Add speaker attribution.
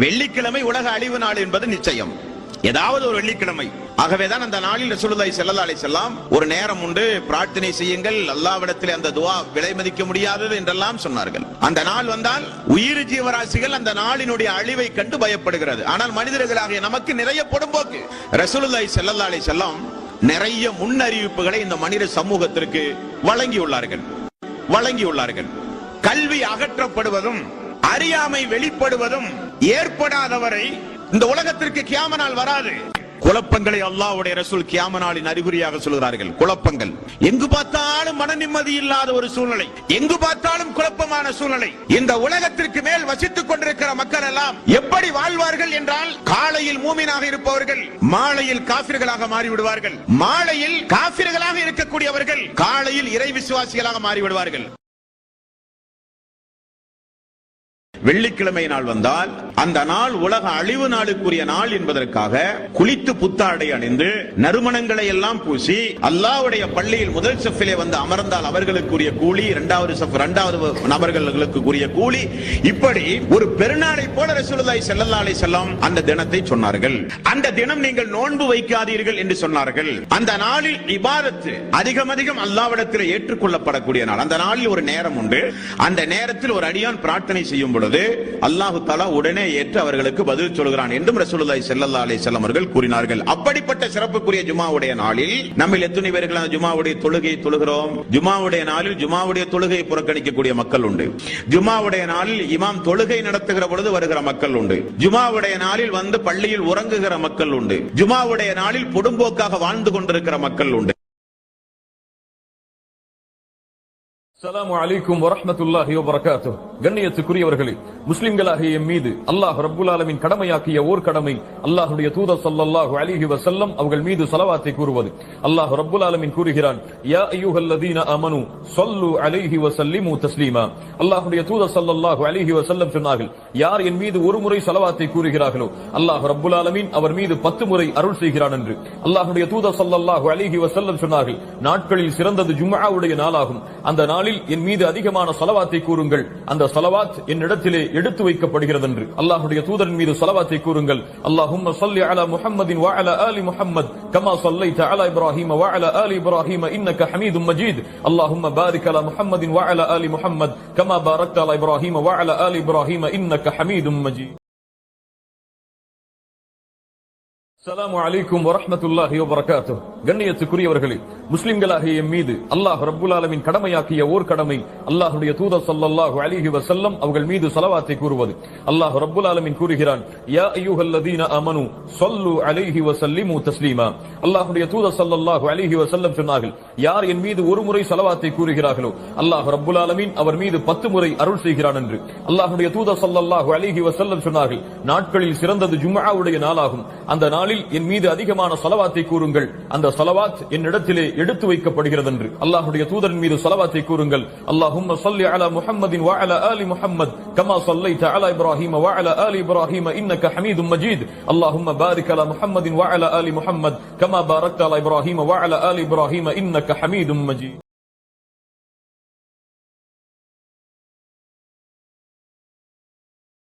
Speaker 1: வெள்ளிக்கிழமை உலக அழிவு நாள் என்பது நிச்சயம். ஏதாவது ஒரு வெள்ளிக்கிழமை. ஆகவேதான் அந்த நாளில் ரசூலுல்லாஹி ஸல்லல்லாஹு அலைஹி வஸல்லம் ஒரு நேரம் உண்டு பிரார்த்தனை செய்யுங்கள் அல்லாஹ்விடத்தில் அந்த துவா விலை மதிக்க முடியாதது என்றெல்லாம் சொன்னார்கள். அந்த நாள் வந்தால் உயிர் ஜீவராசிகள் அந்த நாளினுடைய அழிவை கண்டு பயப்படுகிறது. ஆனால் மனிதர்களாகிய நமக்கு நிறைய பொடும்போக்கு. ரசூலுல்லாஹி ஸல்லல்லாஹு அலைஹி வஸல்லம் நிறைய முன்னறிவிப்புகளை இந்த மனித சமூகத்திற்கு வழங்கியுள்ளார்கள். வழங்கியுள்ளார்கள். கல்வி அகற்றப்படுவதும் அறியாமை வெளிப்படுவதும் ஏற்படாதவரை இந்த உலகத்திற்கு கியாம நாள் வராது. குழப்பங்களை அல்லாவுடைய ரசூல் கியாம நாளின் அறிகுறியாக சொல்கிறார்கள். குழப்பங்கள். எங்கு பார்த்தாலும் மன நிம்மதி இல்லாத ஒரு சூழ்நிலை. எங்கு பார்த்தாலும் குழப்பமான சூழ்நிலை. இந்த உலகத்திற்கு மேல் வசித்துக் கொண்டிருக்கிற மக்கள் எல்லாம் எப்படி வாழ்வார்கள் என்றால் காலையில் மூமினாக இருப்பவர்கள் மாலையில் காபிர்களாக மாறிவிடுவார்கள். மாலையில் காபிர்களாக இருக்கக்கூடியவர்கள் காலையில் இறை விசுவாசிகளாக மாறிவிடுவார்கள். வெள்ளிக்கிழமை நாள் வந்தால் அந்த நாள் உலக அழிவு நாளுக்குரிய நாள் என்பதற்காக குளித்து புத்தாடை அணிந்து நறுமணங்களை எல்லாம் பூசி அல்லாவுடைய பள்ளியில் முதல் செஃபிலே வந்து அமர்ந்தால் அவர்களுக்குரிய கூலி இரண்டாவது செஃப் இரண்டாவது நபர்களுக்குரிய கூலி. இப்படி ஒரு பெருநாளை போல ரசூலுல்லாஹி ஸல்லல்லாஹு அலைஹி வஸல்லம் அந்த தினத்தை சொன்னார்கள். அந்த தினம் நீங்கள் நோன்பு வைக்காதீர்கள் என்று சொன்னார்கள். அந்த நாளில் இபாதத்து அதிகம் அதிகம் அல்லாவிடத்தில் ஏற்றுக்கொள்ளப்படக்கூடிய நாள். அந்த நாளில் ஒரு நேரம் உண்டு. அந்த நேரத்தில் ஒரு அடியான் பிரார்த்தனை செய்யும் பொழுது அல்லாஹு தஆலா உடனே ஏற்று அவர்களுக்கு பதில் சொல்கிறான் என்றும் ரசூலுல்லாஹி ஸல்லல்லாஹு அலைஹி வஸல்லம் அவர்கள் கூறினார்கள். அப்படிப்பட்ட சிறப்புக்குரிய ஜுமாவுடைய நாளில் நம்ம எத்தனை பேர்கள் அந்த ஜுமாவுடைய தொழுகையை தொழுகிறோம்? ஜுமாவுடைய நாளில் ஜுமாவுடைய தொழுகையை புறக்கணிக்கக்கூடிய மக்கள் உண்டு. ஜுமாவுடைய நாளில் இமாம் தொழுகை நடத்துகிற பொழுது வருகிற மக்கள் உண்டு. ஜுமாவுடைய நாளில் வந்து பள்ளியில் உறங்குகிற மக்கள் உண்டு. ஜுமாவுடைய நாளில் பொடும்போக்காக வாழ்ந்து கொண்டிருக்கிற மக்கள் உண்டு.
Speaker 2: அஸ்ஸலாமு அலைக்கும் வரஹ்மத்துல்லாஹி வபரகாத்துஹ் கண்ணியத்துக்குரியவர்களே முஸ்லிம்களாகிய எம் மீது அல்லாஹ் ரப்புல் ஆலமின் கடமையாக்கிய ஓர் கடமை அல்லாஹ்வுடைய தூதர் ஸல்லல்லாஹு அலைஹி வஸல்லம் அவர்கள் மீது ஸலவாத்தை கூறுவது. அல்லாஹ் ரப்புல் ஆலமின் கூறுகிறான் யா அய்யுஹல்லதீன ஆமனு ஸல்லு அலைஹி வஸல்லிமு தஸ்லீமா. அல்லாஹ்வுடைய தூதர் ஸல்லல்லாஹு அலைஹி வஸல்லம் சொன்னார்கள் யார் என் மீது ஒரு முறை ஸலவாத்தை கூறுகிறார்களோ அல்லாஹ் ரப்புல் ஆலமின் அவர் மீது பத்து முறை அருள் செய்கிறான் என்று. அல்லாஹ்வுடைய தூதர் ஸல்லல்லாஹு அலைஹி வஸல்லம் சொன்னார்கள் நாட்களில் சிறந்தது ஜும்ஆவுடைய நாளாகும். அந்த நாளில் என் மீது அதிகமான சலவாத்தை கூறுங்கள். அந்த சலவாத் என்னிடத்திலே எடுத்து வைக்கப்படுகிறது என்று அல்லாஹ்வுடைய தூதரின் மீது சலவாத்தை கூறுங்கள். அல்லாஹும்ம ஸல்லி அலா முஹம்மதின் வ அலா ஆலி முஹம்மத் கமா ஸல்லைத அலா இப்ராஹீம வ அலா ஆலி இப்ராஹீம இன்னக ஹமீதும் மஜீத். அல்லாஹும்ம பாரிக் அலா முஹம்மதின் வ அலா ஆலி முஹம்மத் கமா பாரக்த அலா இப்ராஹீம வ அலா ஆலி இப்ராஹீம இன்னக ஹமீதும் மஜீத். அஸ்ஸலாமு அலைக்கும் வரஹ்மத்துல்லாஹி வபரகாத்துஹ் கண்ணியத்துக்குரியவர்களே முஸ்லிம்களாகிய மீது அல்லாஹ் ரபுல் ஆலமின் கடமையாக்கிய ஓர் கடமை அல்லாஹுடைய தூதர் சல்லாஹு அலிஹி வசல்லம் அவர்கள் மீது சலவாத்தை கூறுவது. அல்லாஹ் ரபுல் ஆலமின் கூறுகிறான் யா அய்யுஹல்லதீன அமனு சொல்லு அலிஹி வசல்லிமு தஸ்லீமா. அல்லாஹுடைய தூதர் சல்லாஹு அலிஹி வசல்லம் சொன்னார்கள் யார் என் மீது ஒரு முறை சலவாத்தை கூறுகிறார்களோ அல்லாஹ் ரபுல் ஆலமின் அவர் மீது பத்து முறை அருள் செய்கிறான் என்று. அல்லாஹுடைய தூதர் சல்லாஹு அலிஹி வசல்லம் சொன்னார்கள் நாட்களில் சிறந்தது ஜும்மாவுடைய நாளாகும். அந்த நாளில் என் மீது அதிகமான சலவாத்தை கூறுங்கள். அந்த சலவாத் என்னிடத்திலே எடுத்து வைக்கப்படுகிறது என்று அல்லாஹுடைய தூதரின் மீது சலவாத்தை கூறுங்கள். அல்லாஹும் சல்லி அலா முஹம்மதின் வ அலா ஆலி முஹம்மத் கமா ஸல்லைத அலா இப்ராஹிம வ அலா ஆலி இப்ராஹிம இன்னக ஹமீதும் மஜீத். அல்லாஹும் பாரிக் அலா முஹம்மதின் வ அலா ஆலி முஹம்மத் கமா பாரக்த அலா இப்ராஹிம வ அலா ஆலி இப்ராஹிம இன்னக ஹமீதும் மஜீத்.